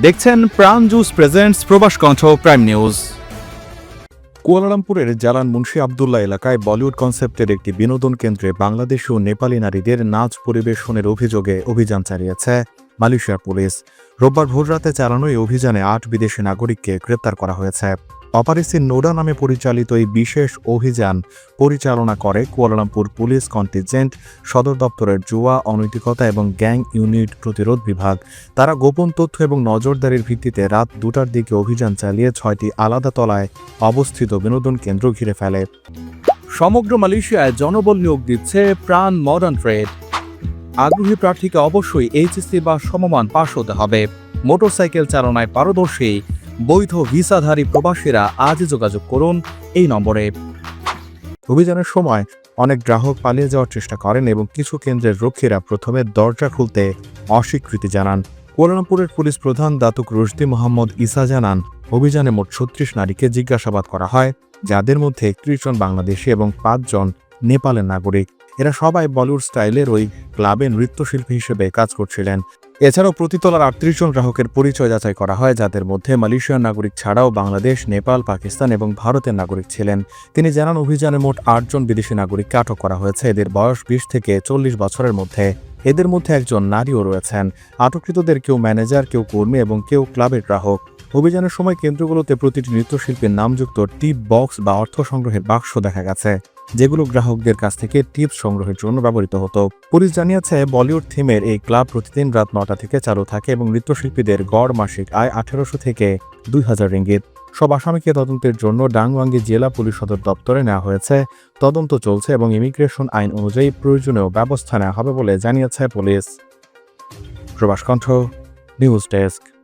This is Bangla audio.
দেখছেন প্রাণ Juice presents Probash Kantho prime news কুয়ালালামপুরের Jalan Munshi Abdullah এলাকায় বলিউড কনসেপ্টের একটি বিনোদন কেন্দ্রে বাংলাদেশ ও নেপালি নারীদের নাচ পরিবেশনের অভিযোগে অভিযান চালিয়েছে মালয়েশিয়ার পুলিশ। রোববার ভোররাতে চালানো এই অভিযানে আট বিদেশি নাগরিককে গ্রেপ্তার করা হয়েছে। অপারেশন নোডা নামে পরিচালিত এই বিশেষ অভিযান পরিচালনা করে কুয়ালালামপুর পুলিশ কন্টিনজেন্ট সদর দপ্তরের জুয়া, অনৈতিকতা এবং গ্যাং ইউনিট প্রতিরোধ বিভাগ। তারা গোপন তথ্য এবং নজরদারির ভিত্তিতে রাত দুটার দিকে অভিযান চালিয়ে ছয়টি আলাদা তলায় অবস্থিত বিনোদন কেন্দ্র ঘিরে ফেলে। সমগ্র মালয়েশিয়ায় জনবল নিয়োগ দিচ্ছে প্রাণ মডার্ন ট্রেড। আগ্রহী প্রার্থীকে অবশ্যই এইচএসসি বা সমমান পাশ হতে হবে। মোটরসাইকেল চালনায় পারদর্শী, বৈধ ভিসাধারী প্রবাসীরা আজই যোগাযোগ করুন এই নম্বরে। অভিযানের সময় অনেক গ্রাহক পালিয়ে যাওয়ার চেষ্টা করেন এবং কিছু কেন্দ্রের রক্ষীরা প্রথমে দরজা খুলতে অস্বীকৃতি জানান। কুয়ালালামপুরের পুলিশ প্রধান দাতুক রুশদি মোহাম্মদ ইসা জানান, অভিযানে মোট ছত্রিশ নারীকে জিজ্ঞাসাবাদ করা হয়, যাদের মধ্যে একত্রিশ জন বাংলাদেশি এবং পাঁচজন নেপালের নাগরিক। এরা সবাই বলিউড স্টাইলের ওই ক্লাবে নৃত্যশিল্পী হিসেবে কাজ করছিলেন। এছাড়াও প্রতিতলার আটত্রিশ জন গ্রাহকের পরিচয় যাচাই করা হয়, যাদের মধ্যে মালয়েশিয়ার নাগরিক ছাড়াও বাংলাদেশ, নেপাল, পাকিস্তান এবং ভারতের নাগরিক ছিলেন। তিনি জানান, অভিযানে মোট আটজন বিদেশি নাগরিককে আটক করা হয়েছে। এদের বয়স বিশ থেকে চল্লিশ বছরের মধ্যে। এদের মধ্যে একজন নারীও রয়েছেন। আটককৃতদের কেউ ম্যানেজার, কেউ কর্মী এবং কেউ ক্লাবের গ্রাহক। অভিযানের সময় কেন্দ্রগুলোতে প্রতিটি নৃত্যশিল্পীর নামযুক্ত টিপ বক্স বা অর্থ সংগ্রহের বাক্স দেখা গেছে। যেগুলো গ্রাহকদের কাছ থেকে টিপস সংগ্রহের জন্য ব্যবহৃত হতো। পুলিশ জানিয়েছে, বলিউড থিমের এই ক্লাব প্রতিদিন রাত নটা থেকে চালু থাকে এবং নৃত্যশিল্পীদের গড় মাসিক আয় আঠেরোশো থেকে দুই হাজার রিঙ্গিত। সব আসামিকে তদন্তের জন্য ডাংওয়াঙ্গি জেলা পুলিশ সদর দপ্তরে নেওয়া হয়েছে। তদন্ত চলছে এবং ইমিগ্রেশন আইন অনুযায়ী প্রয়োজনীয় ব্যবস্থা নেওয়া হবে বলে জানিয়েছে পুলিশ। প্রবাস কণ্ঠ, নিউজ ডেস্ক।